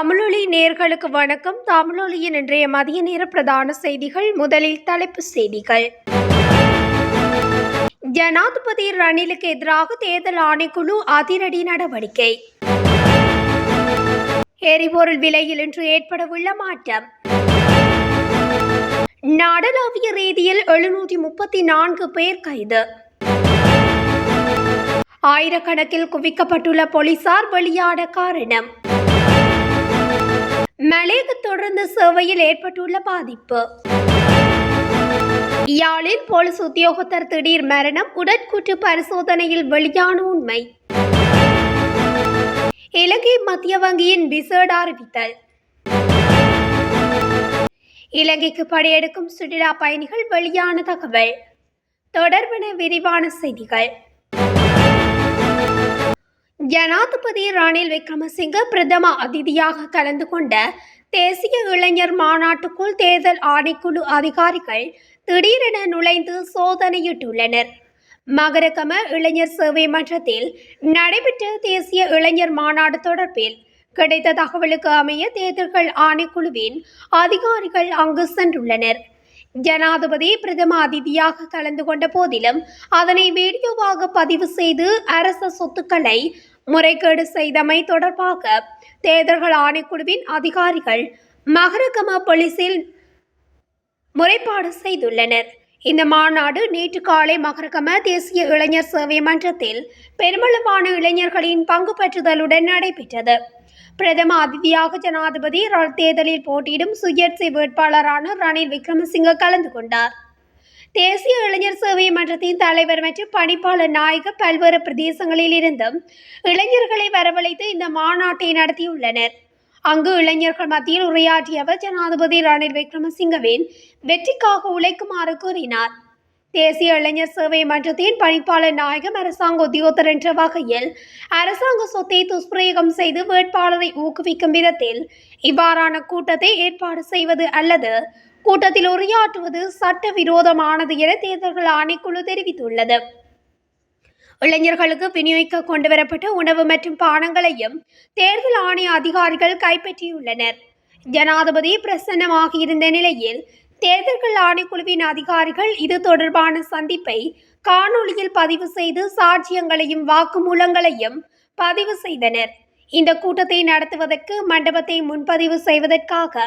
தமிழொலி நேர்களுக்கு வணக்கம். தமிழொலியின் இன்றைய மதிய நேர பிரதான செய்திகள் முதலில் தலைப்புச் செய்திகள். ஜனாதிபதி ரணிலுக்கு எதிராக தேர்தல் ஆணைக்குழு அதிரடி நடவடிக்கை. எரிபொருள் விலையில் இன்று ஏற்படவுள்ள மாற்றம். நாடளாவிய ரீதியில் எழுநூற்றி முப்பத்தி நான்கு பேர் கைது. ஆயிரக்கணக்கில் குவிக்கப்பட்டுள்ள போலீசார் வெளியான காரணம். மலேக தொடர்ந்து சேவையில் ஏற்பட்டுள்ள பாதிப்பு. யாழில் போலீஸ் உத்தியோகத்தர் திடீர் மரணம் உடற்கூற்று பரிசோதனையில் வெளியான உண்மை. இலங்கை மத்திய வங்கியின் விசேட அறிவித்தல். இலங்கைக்கு படையெடுக்கும் சுற்றுலா பயணிகள் வெளியான தகவல். தொடர்பான விரிவான செய்திகள். ஜனாதிபதி ரணில் விக்ரமசிங்க பிரதம அதிதியாக கலந்து கொண்ட தேசிய இளைஞர் மாநாட்டுக்குள் தேர்தல் ஆணைக்குழு அதிகாரிகள் திடீரென நுழைந்து சோதனையிட்டுள்ளனர். மகரகம இளைஞர் சேவை மன்றத்தில் நடைபெற்ற தேசிய இளைஞர் மாநாடு தொடர்பில் கிடைத்த தகவலுக்கு அமைய தேர்தல்கள் ஆணைக்குழுவின் அதிகாரிகள் அங்கு சென்றுள்ளனர். ஜனாதிபதி பிரதம அதிதியாக கலந்து கொண்ட போதிலும் அதனை வீடியோவாக பதிவு செய்து அரச சொத்துக்களை முறைகேடு செய்தமை தொடர்பாக தேர்தல்கள் ஆணைக்குழுவின் அதிகாரிகள் மகரகம போலீசில் முறைப்பாடு செய்துள்ளனர். இந்த மாநாடு நேற்று காலை மகரகம தேசிய இளைஞர் சேவை மன்றத்தில் பெருமளவான இளைஞர்களின் பங்கு பெற்றுதலுடன் நடைபெற்றது. பிரதம அதிதியாக ஜனாதிபதி ர- தேர்தலில் போட்டியிடும் சுயேட்சை வேட்பாளரான ரணில் விக்ரமசிங்க கலந்து கொண்டார். தேசிய இளைஞர் சேவை மன்றத்தின் தலைவர் மற்றும் பணிப்பாளர் நாயக பல்வேறு பிரதேசங்களில் இருந்தும் இளைஞர்களை வரவழைத்து இந்த மாநாட்டை நடத்தியுள்ளனர். அங்கு இளைஞர்கள் மத்தியில் உரையாற்றிய அவர் ஜனாதிபதி ரணில் விக்ரமசிங்கவின் வெற்றிக்காக உழைக்குமாறு கூறினார். தேசிய இளைஞர் சேவை மன்றத்தின் பணிப்பாளர் நாயகம் அரசாங்க உத்தியோகத்தர் என்ற வகையில் அரசாங்க சொத்தை துஷ்பிரயோகம் செய்து வேட்பாளரை ஊக்குவிக்கும் விதத்தில் இவ்வாறான கூட்டத்தை ஏற்பாடு செய்வது அல்லது கூட்டத்தில் உரையாற்றுவது சட்டவிரோதமானது என தேர்தல்கள் ஆணைக்குழு தெரிவித்துள்ளது. இளைஞர்களுக்கு விநியோகிக்க கொண்டுவரப்பட்ட உணவு மற்றும் பானங்களையும் தேர்தல் ஆணைய அதிகாரிகள் கைப்பற்றியுள்ளனர். ஜனாதிபதி பிரசன்னமாகியிருந்த நிலையில் தேர்தல்கள் ஆணைக்குழுவின் அதிகாரிகள் இது தொடர்பான சந்திப்பை காணொளியில் பதிவு செய்து சாட்சியங்களையும் வாக்குமூலங்களையும் பதிவு செய்தனர். இந்த கூட்டத்தை நடத்துவதற்கு மண்டபத்தை முன்பதிவு செய்வதற்காக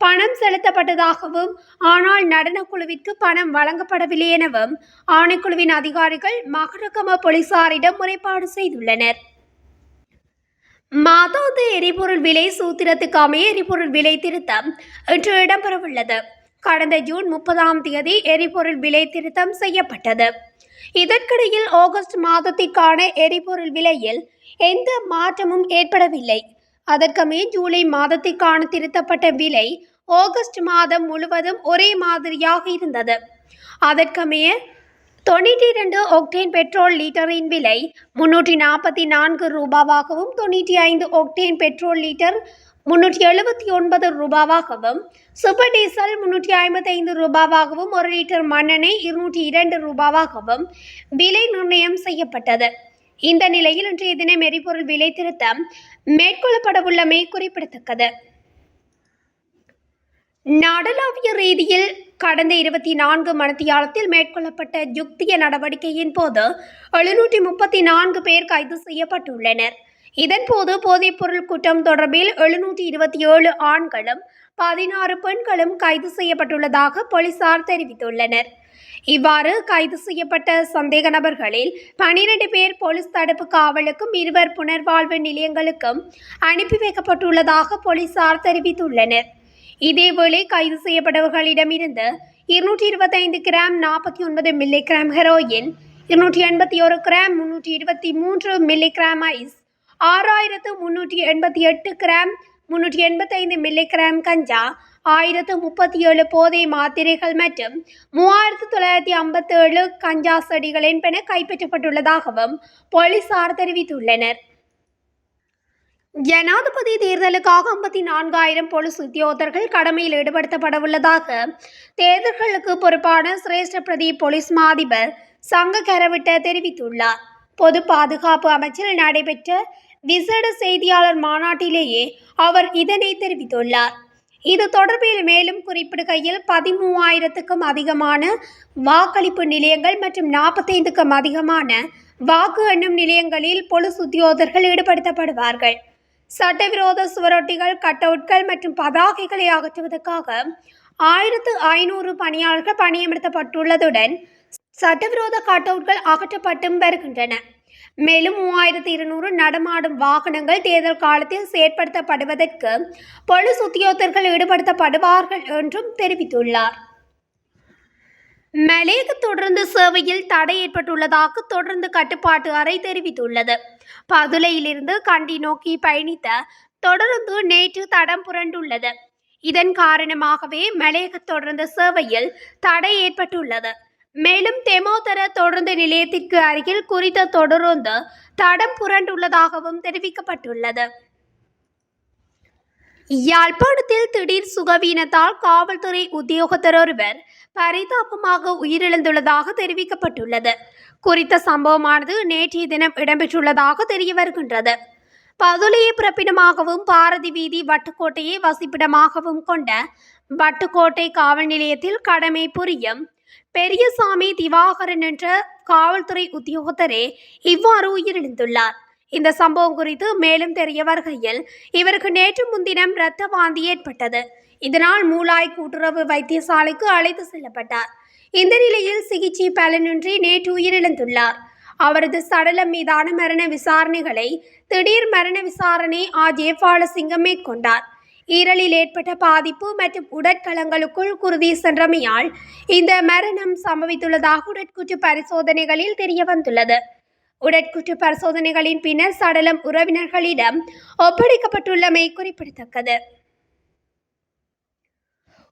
பணம் செலுத்தப்பட்டதாகவும் ஆனால் நடனக்குழுவிற்கு பணம் வழங்கப்படவில்லை எனவும் ஆணைக்குழுவின் அதிகாரிகள் மகரகம போலீசாரிடம் முறைப்பாடு செய்துள்ளனர். மாதாந்த எரிபொருள் விலை சூத்திரத்துக்கு அமைய எரிபொருள் விலை திருத்தம் இன்று இடம்பெறவுள்ளது. கடந்த ஜூன் முப்பதாம் தேதி எரிபொருள் விலை திருத்தம் செய்யப்பட்டது. இதற்கிடையில் ஆகஸ்ட் மாதத்திற்கான எரிபொருள் விலையில் எந்த மாற்றமும் ஏற்படவில்லை. அதற்குமே ஜூலை மாதத்திற்கான திருத்தப்பட்ட விலை ஆகஸ்ட் மாதம் முழுவதும் ஒரே மாதிரியாக இருந்தது. அதற்கமைய தொண்ணூற்றி இரண்டு ஒக்டேன் பெட்ரோல் லிட்டரின் விலை முன்னூற்றி நாற்பத்தி நான்கு ரூபாவாகவும் தொண்ணூற்றி ஐந்து ஒக்டேன் பெட்ரோல் லிட்டர் முன்னூற்றி எழுபத்தி ஒன்பது ரூபாவாகவும் சூப்பர் டீசல் முன்னூற்றி ஐம்பத்தைந்து ரூபாவாகவும் ஒரு லிட்டர் மண்ணெண்ணெய் இருநூற்றி இரண்டு ரூபாவாகவும் விலை நிர்ணயம் செய்யப்பட்டது. இந்த நிலையில் இன்றைய தினம் எரிபொருள் விலை திருத்தம் மேற்கொள்ளப்படவுள்ளமை குறிப்பிடத்தக்கது. நாடளாவிய ரீதியில் கடந்த இருபத்தி நான்கு மணித்தியாலத்தில் மேற்கொள்ளப்பட்ட யுக்திய நடவடிக்கையின் போது எழுநூற்றி முப்பத்தி நான்கு பேர் கைது செய்யப்பட்டுள்ளனர். இதன்போது போதைப்பொருள் குற்றம் தொடர்பில் எழுநூற்றி இருபத்தி ஏழு ஆண்களும் பதினாறு பெண்களும் கைது செய்யப்பட்டுள்ளதாக போலீசார் தெரிவித்துள்ளனர். இவ்வாறு கைது செய்யப்பட்ட சந்தேக நபர்களில் பனிரெண்டு பேர் போலீஸ் தடுப்பு காவலுக்கும் இருவர் புனர்வாழ்வு நிலையங்களுக்கும் அனுப்பி வைக்கப்பட்டுள்ளதாக போலீசார் தெரிவித்துள்ளனர். இதேவேளை கைது செய்யப்பட்டவர்களிடமிருந்து இருநூற்றி இருபத்தைந்து கிராம் நாற்பத்தி ஒன்பது மில்லி கிராம் ஹெரோயின் இருநூற்றி எண்பத்தி ஒரு கிராம் முன்னூற்றி இருபத்தி மூன்று மில்லி கிராம் ஐஸ் ஆறாயிரத்து முன்னூற்றி எண்பத்தி எட்டு கிராம் முன்னூற்றி எண்பத்தைந்து மில்லி கிராம் கஞ்சா ஆயிரத்து முப்பத்தி ஏழு போதை மாத்திரைகள் மற்றும் மூவாயிரத்து தொள்ளாயிரத்தி ஐம்பத்தேழு கஞ்சா செடிகள் என்பன கைப்பற்றப்பட்டுள்ளதாகவும் போலீசார் தெரிவித்துள்ளனர். ஜனாதிபதி தேர்தலுக்காக ஐம்பத்தி நான்காயிரம் போலீஸ் உத்தியோகத்தர்கள் கடமையில் ஈடுபடுத்தப்படவுள்ளதாக தேர்தல்களுக்கு பொறுப்பான சிரேஷ்ட பிரதி போலீஸ் மாதிபர் சங்க கரவிட்ட தெரிவித்துள்ளார். பொது பாதுகாப்பு அமைச்சில் நடைபெற்ற விசேட செய்தியாளர் மாநாட்டிலேயே அவர் இதனை தெரிவித்துள்ளார். இது தொடர்பில் மேலும் குறிப்பிடுகையில் பதிமூவாயிரத்துக்கும் அதிகமான வாக்களிப்பு நிலையங்கள் மற்றும் நாற்பத்தைந்துக்கும் அதிகமான வாக்கு எண்ணும் நிலையங்களில் பொலிஸ் உத்தியோகர்கள் ஈடுபடுத்தப்படுவார்கள். சட்டவிரோத சுவரொட்டிகள் கட்டவுட்கள் மற்றும் பதாகைகளை அகற்றுவதற்காக ஆயிரத்து ஐநூறு பணியாளர்கள் பணியமர்த்தப்பட்டுள்ளதுடன் சட்டவிரோத கட்டவுட்கள் அகற்றப்பட்டும் வருகின்றன. மேலும் மூவாயிரத்து இருநூறு நடமாடும் வாகனங்கள் தேர்தல் காலத்தில் செயற்படுத்தப்படுவதற்கு பொலிஸ் உத்தியோகத்தர்கள் ஈடுபடுத்தப்படுவார்கள் என்றும் தெரிவித்துள்ளார். மலேக தொடர்ந்து சேவையில் தடை ஏற்பட்டுள்ளதாக தொடர்ந்து கட்டுப்பாட்டு அறை தெரிவித்துள்ளது. பதுளையிலிருந்து கண்டி நோக்கி பயணித்த தொடர்ந்து நேற்று தடம் புரண்டுள்ளது. இதன் காரணமாகவே மலேக தொடர்ந்து சேவையில் தடை ஏற்பட்டுள்ளது. மேலும் தெமோதர தொடர்ந்து நிலையத்திற்கு அருகில் குறித்த தொடருந்து தடம் புரண்டுள்ளதாகவும் தெரிவிக்கப்பட்டுள்ளது. யாழ்ப்பாணத்தில் திடீர் சுகவீனத்தால் காவல்துறை உத்தியோகத்தர் ஒருவர் பரிதாபமாக உயிரிழந்துள்ளதாக தெரிவிக்கப்பட்டுள்ளது. குறித்த சம்பவமானது நேற்றைய தினம் இடம்பெற்றுள்ளதாக தெரிய வருகின்றது. பதுளையை பிறப்பிடமாகவும் பாரதி வீதி வட்டுக்கோட்டையை வசிப்பிடமாகவும் கொண்ட வட்டுக்கோட்டை காவல் நிலையத்தில் கடமை புரியும் பெரியசாமி திவாகரன் என்ற காவல்துறை உத்தியோகத்தரே இவ்வாறு உயிரிழந்துள்ளார். இந்த சம்பவம் குறித்து மேலும் தெரிய வருகையில் இவருக்கு நேற்று முன்தினம் இரத்த வாந்தி ஏற்பட்டது. இதனால் மூலாய் கூட்டுறவு வைத்தியசாலைக்கு அழைத்து செல்லப்பட்டார். இந்த நிலையில் சிகிச்சை பலனின்றி நேற்று உயிரிழந்துள்ளார். அவரது சடலம் மீதான மரண விசாரணைகளை திடீர் மரண விசாரணை ஆ ஜெயபாலசிங்கம் மேற்கொண்டார். ஈரலில் ஏற்பட்ட பாதிப்பு மற்றும் உடற்கலங்களுக்குள் குருதி சென்றமையால் இந்த மரணம் சம்பவித்துள்ளதாக உடற்குற்று பரிசோதனைகளில் தெரிய வந்துள்ளது பரிசோதனைகளின் பின்னர் சடலம் உறவினர்களிடம் ஒப்படைக்கப்பட்டுள்ளமை குறிப்பிடத்தக்கது.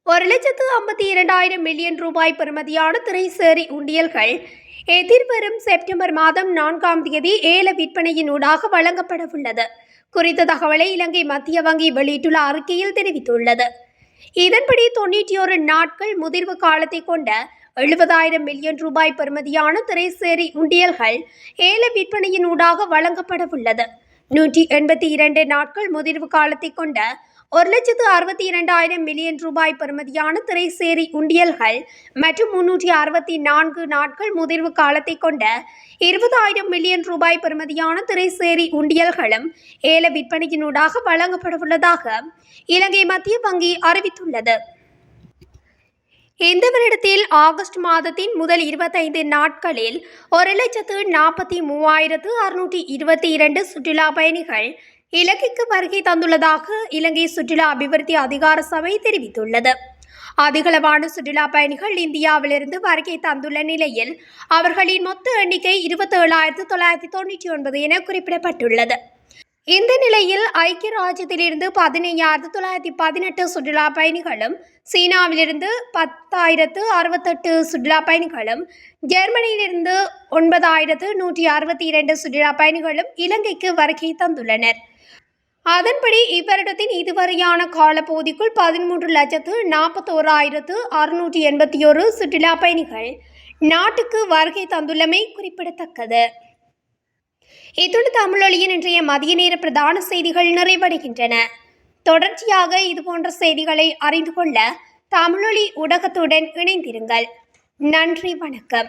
ஒரு லட்சத்து ஐம்பத்தி இரண்டாயிரம் மில்லியன் ரூபாய் பெறுமதியான திரைசேரி உண்டியல்கள் எதிர்வரும் செப்டம்பர் மாதம் நான்காம் தேதி ஏல விற்பனையின் ஊடாக வழங்கப்பட உள்ளது குறித்த தகவலை இலங்கை மத்திய வங்கி வெளியிட்டுள்ள அறிக்கையில் தெரிவித்துள்ளது. இதன்படி தொண்ணூற்றி ஒரு நாட்கள் முதிர்வு காலத்தை கொண்ட எழுபதாயிரம் மில்லியன் ரூபாய் பெறுமதியான திரைசேரி உண்டியல்கள் ஏல விற்பனையின் ஊடாக வழங்கப்பட உள்ளது நூற்றி எண்பத்தி இரண்டு நாட்கள் முதிர்வு காலத்தை கொண்ட ஒரு லட்சத்து அறுபத்தி இரண்டாயிரம் மில்லியன் ரூபாய் பெறுமதியான திரைசேரி உண்டியல்கள் மற்றும் முன்னூற்றி அறுபத்தி நான்கு நாட்கள் முதிர்வு காலத்தை கொண்ட இருபதாயிரம் மில்லியன் ரூபாய் பெறுமதியான திரைசேரி உண்டியல்களும் ஏல விற்பனையினூடாக வழங்கப்படவுள்ளதாக இலங்கை மத்திய வங்கி அறிவித்துள்ளது. இந்த வருடத்தில் ஆகஸ்ட் மாதத்தின் முதல் இருபத்தைந்து நாட்களில் ஒரு லட்சத்து நாற்பத்தி மூவாயிரத்து அறுநூற்றி இருபத்தி இரண்டு சுற்றுலா பயணிகள் இலங்கைக்கு வருகை தந்துள்ளதாக இலங்கை சுற்றுலா அபிவிருத்தி அதிகார சபை தெரிவித்துள்ளது. அதிகளவான சுற்றுலா பயணிகள் இந்தியாவிலிருந்து வருகை தந்துள்ள நிலையில் அவர்களின் மொத்த எண்ணிக்கை இருபத்தேழாயிரத்து தொள்ளாயிரத்தி தொண்ணூற்றி ஒன்பது என குறிப்பிடப்பட்டுள்ளது. இந்த நிலையில் ஐக்கிய ராஜ்யத்திலிருந்து பதினைஞ்சாயிரத்து தொள்ளாயிரத்தி பதினெட்டு சுற்றுலா பயணிகளும் சீனாவிலிருந்து பத்தாயிரத்து அறுபத்தெட்டு சுற்றுலா பயணிகளும் ஜெர்மனியிலிருந்து ஒன்பதாயிரத்து நூற்றி அறுபத்தி இரண்டு சுற்றுலா பயணிகளும் இலங்கைக்கு வருகை தந்துள்ளனர். அதன்படி இவ்வருடத்தின் இதுவரையான காலப்பகுதிக்குள் பதிமூன்று லட்சத்து நாற்பத்தோராயிரத்து அறுநூற்றி எண்பத்தி ஒரு சுற்றுலா பயணிகள் நாட்டுக்கு வருகை தந்துள்ளமை குறிப்பிடத்தக்கது. இத்துடன் தமிழொலியின் இன்றைய மதிய நேர பிரதான செய்திகள் நிறைவடைகின்றன. தொடர்ச்சியாக இதுபோன்ற செய்திகளை அறிந்து கொள்ள தமிழொலி ஊடகத்துடன் இணைந்திருங்கள். நன்றி வணக்கம்.